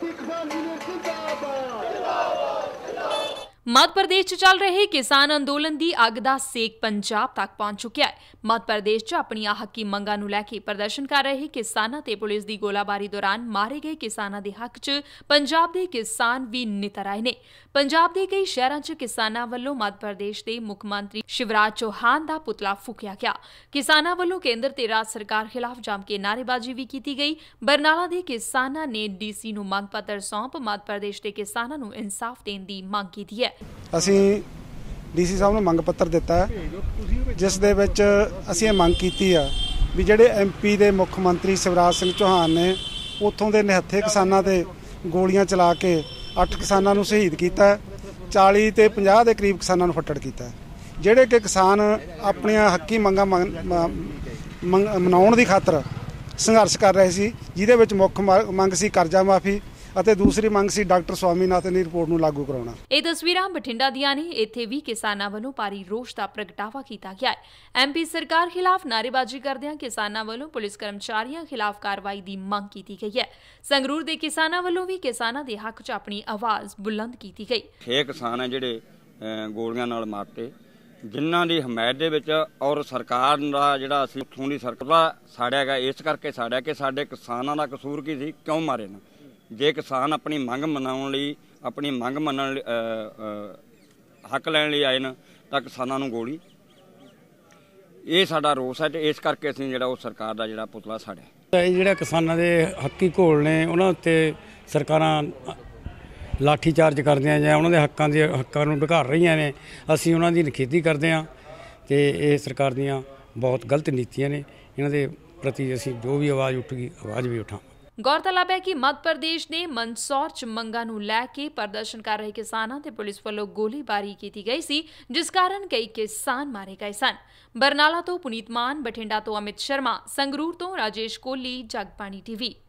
Tikva Millet'in davası. Tikva Millet'in davası. Madhya Pradesh 'ਚ ਚੱਲ ਰਹੇ ਕਿਸਾਨ ਅੰਦੋਲਨ ਦੀ ਅੱਗ ਦਾ ਸੇਕ ਪੰਜਾਬ ਤੱਕ ਪਹੁੰਚ ਚੁੱਕਿਆ ਹੈ। ਮੱਧ ਪ੍ਰਦੇਸ਼ 'ਚ ਆਪਣੀਆਂ ਹੱਕੀ ਮੰਗਾਂ ਨੂੰ ਲੈ ਕੇ ਪ੍ਰਦਰਸ਼ਨ ਕਰ ਰਹੇ ਕਿਸਾਨਾਂ ਤੇ ਪੁਲਿਸ ਦੀ ਗੋਲਾਬਾਰੀ ਦੌਰਾਨ ਮਾਰੇ ਗਏ ਕਿਸਾਨਾਂ ਦੇ ਹੱਕ 'ਚ ਪੰਜਾਬ ਦੇ ਕਿਸਾਨ ਵੀ ਨਿਤਰ ਆਏ ਨੇ। ਪੰਜਾਬ ਦੇ ਕਈ ਸ਼ਹਿਰਾਂ 'ਚ ਕਿਸਾਨਾਂ ਵੱਲੋਂ ਮੱਧ ਪ੍ਰਦੇਸ਼ ਦੇ ਮੁੱਖ ਮੰਤਰੀ ਸ਼ਿਵਰਾਜ ਚੌਹਾਨ ਦਾ ਪੁਤਲਾ ਫੂਕਿਆ ਗਿਆ। ਕਿਸਾਨਾਂ ਵੱਲੋਂ ਕੇਂਦਰ ਤੇ ਰਾਜ ਸਰਕਾਰ ਖਿਲਾਫ ਜੰਮ ਕੇ ਨਾਅਰੇਬਾਜ਼ੀ ਵੀ ਕੀਤੀ ਗਈ। ਬਰਨਾਲਾ ਦੇ ਕਿਸਾਨਾਂ ਨੇ ਡੀਸੀ ਨੂੰ ਮੰਗ ਪੱਤਰ ਸੌਂਪ ਮੱਧ ਪ੍ਰਦੇਸ਼ ਦੇ ਕਿਸਾਨਾਂ ਨੂੰ ਇਨਸਾਫ ਦੇਣ ਦੀ ਮੰਗ ਕੀਤੀ ਹੈ। ਅਸੀਂ ਡੀਸੀ ਸਾਹਿਬ ਨੂੰ ਮੰਗ ਪੱਤਰ ਦਿੱਤਾ ਜਿਸ ਦੇ ਵਿੱਚ ਅਸੀਂ ਇਹ ਮੰਗ ਕੀਤੀ ਆ ਵੀ ਜਿਹੜੇ ਐਮਪੀ ਦੇ ਮੁੱਖ ਮੰਤਰੀ ਸ਼ਿਵਰਾਜ ਸਿੰਘ ਚੌਹਾਨ ਨੇ ਉੱਥੋਂ ਦੇ ਨਿਹੱਥੇ ਕਿਸਾਨਾਂ ਤੇ ਗੋਲੀਆਂ ਚਲਾ ਕੇ 8 ਕਿਸਾਨਾਂ ਨੂੰ ਸ਼ਹੀਦ ਕੀਤਾ ਹੈ, 40 ਤੇ 50 ਦੇ ਕਰੀਬ ਕਿਸਾਨਾਂ ਨੂੰ ਫੱਟੜ ਕੀਤਾ ਜਿਹੜੇ ਕਿ ਕਿਸਾਨ ਆਪਣੀਆਂ ਹੱਕੀ ਮੰਗਾਂ ਮੰਗ- ਮੰਗ- ਮਨਾਉਣ ਦੀ ਖਾਤਰ ਸੰਘਰਸ਼ ਕਰ ਰਹੇ ਸੀ ਜਿਹਦੇ ਵਿੱਚ ਮੁੱਖ ਮ- ਮੰਗ ਸੀ ਕਰਜ਼ਾ ਮਾਫੀ ਅਤੇ ਦੂਸਰੀ ਮੰਗ ਸੀ ਡਾਕਟਰ ਸਵਾਮੀਨਾਥਨ ਦੀ ਰਿਪੋਰਟ ਨੂੰ ਲਾਗੂ ਕਰਾਉਣਾ। ਇਹ ਤਸਵੀਰਾਂ ਬਠਿੰਡਾ ਦੀਆਂ ਨੇ। ਇੱਥੇ ਵੀ ਕਿਸਾਨਾਂ ਵੱਲੋਂ ਭਾਰੀ ਰੋਸ਼ ਦਾ ਪ੍ਰਗਟਾਵਾ ਕੀਤਾ ਗਿਆ ਹੈ। ਐਮਪੀ ਸਰਕਾਰ ਖਿਲਾਫ ਨਾਅਰੇਬਾਜ਼ੀ ਕਰਦਿਆਂ ਕਿਸਾਨਾਂ ਵੱਲੋਂ ਪੁਲਿਸ ਕਰਮਚਾਰੀਆਂ ਖਿਲਾਫ ਕਾਰਵਾਈ ਦੀ ਮੰਗ ਕੀਤੀ ਗਈ ਹੈ। ਸੰਗਰੂਰ ਦੇ ਕਿਸਾਨਾਂ ਵੱਲੋਂ ਵੀ ਕਿਸਾਨਾਂ ਦੇ ਹੱਕ 'ਚ ਆਪਣੀ ਆਵਾਜ਼ ਬੁਲੰਦ ਕੀਤੀ ਗਈ। ਛੇ ਕਿਸਾਨ ਹੈ ਜਿਹੜੇ ਗੋਲੀਆਂ ਨਾਲ ਮਾਰਤੇ। ਜਿਨ੍ਹਾਂ ਦੀ ਹਮਾਇਤ ਦੇ ਵਿੱਚ ਔਰ ਸਰਕਾਰ ਦਾ ਜਿਹੜਾ ਅਸੀਂ ਉੱਥੋਂ ਦੀ ਸਰਕਾਰ ਦਾ ਸਾੜਿਆ ਗਿਆ ਇਸ ਕਰਕੇ ਸਾੜਿਆ ਕਿ ਸਾਡੇ ਕਿਸਾਨਾਂ ਦਾ ਕਸੂਰ ਕੀ ਸੀ? ਕਿਉਂ ਮਾਰੇ ਨਾ? ਜੇ ਕਿਸਾਨ ਆਪਣੀ ਮੰਗ ਮਨਾਉਣ ਲਈ ਆਪਣੀ ਮੰਗ ਮੰਨਣ ਲਈ, ਹੱਕ ਲੈਣ ਲਈ ਆਏ ਨੇ ਤਾਂ ਕਿਸਾਨਾਂ ਨੂੰ ਗੋਲੀ। ਇਹ ਸਾਡਾ ਰੋਸ ਹੈ ਤੇ ਇਸ ਕਰਕੇ ਅਸੀਂ ਜਿਹੜਾ ਉਹ ਸਰਕਾਰ ਦਾ ਜਿਹੜਾ ਪੁਤਲਾ ਸਾੜਿਆ। ਇਹ ਜਿਹੜਾ ਕਿਸਾਨਾਂ ਦੇ ਹੱਕੀ ਘੋਲ ਨੇ ਉਹਨਾਂ ਉੱਤੇ ਸਰਕਾਰਾਂ ਲਾਠੀ ਚਾਰਜ ਕਰਦੀਆਂ ਜਾਂ ਉਹਨਾਂ ਦੇ ਹੱਕਾਂ ਦੇ ਹੱਕਾਂ ਨੂੰ ਢਕਾਰ ਰਹੀਆਂ ਨੇ ਅਸੀਂ ਉਹਨਾਂ ਦੀ ਨਿਖੇਧੀ ਕਰਦੇ ਹਾਂ ਤੇ ਇਹ ਸਰਕਾਰ ਦੀਆਂ ਬਹੁਤ ਗਲਤ ਨੀਤੀਆਂ ਨੇ। ਇਹਨਾਂ ਦੇ ਪ੍ਰਤੀ ਅਸੀਂ ਜੋ ਵੀ ਆਵਾਜ਼ ਉੱਠਗੀ ਆਵਾਜ਼ ਵੀ ਉਠਾਵਾਂਗੇ। ਗੌਰਤਲਬ ਹੈ ਕਿ ਮੱਧ ਪ੍ਰਦੇਸ਼ ਦੇ ਮੰਦਸੌਰ ਚ ਮੰਗਾਂ ਨੂੰ ਲੈ ਕੇ ਪ੍ਰਦਰਸ਼ਨ ਕਰ ਰਹੇ ਕਿਸਾਨਾਂ ਤੇ ਪੁਲਿਸ ਵੱਲੋਂ ਗੋਲੀਬਾਰੀ ਕੀਤੀ ਗਈ ਸੀ, ਜਿਸ ਕਾਰਨ ਕਈ ਕਿਸਾਨ ਮਾਰੇ ਗਏ ਸਨ। ਬਰਨਾਲਾ ਤੋਂ ਪੁਨੀਤ ਮਾਨ, ਬਠਿੰਡਾ ਤੋਂ ਅਮਿਤ ਸ਼ਰਮਾ, ਸੰਗਰੂਰ ਤੋਂ ਰਾਜੇਸ਼ ਕੋਹਲੀ, ਜਗਬਾਣੀ ਟੀਵੀ।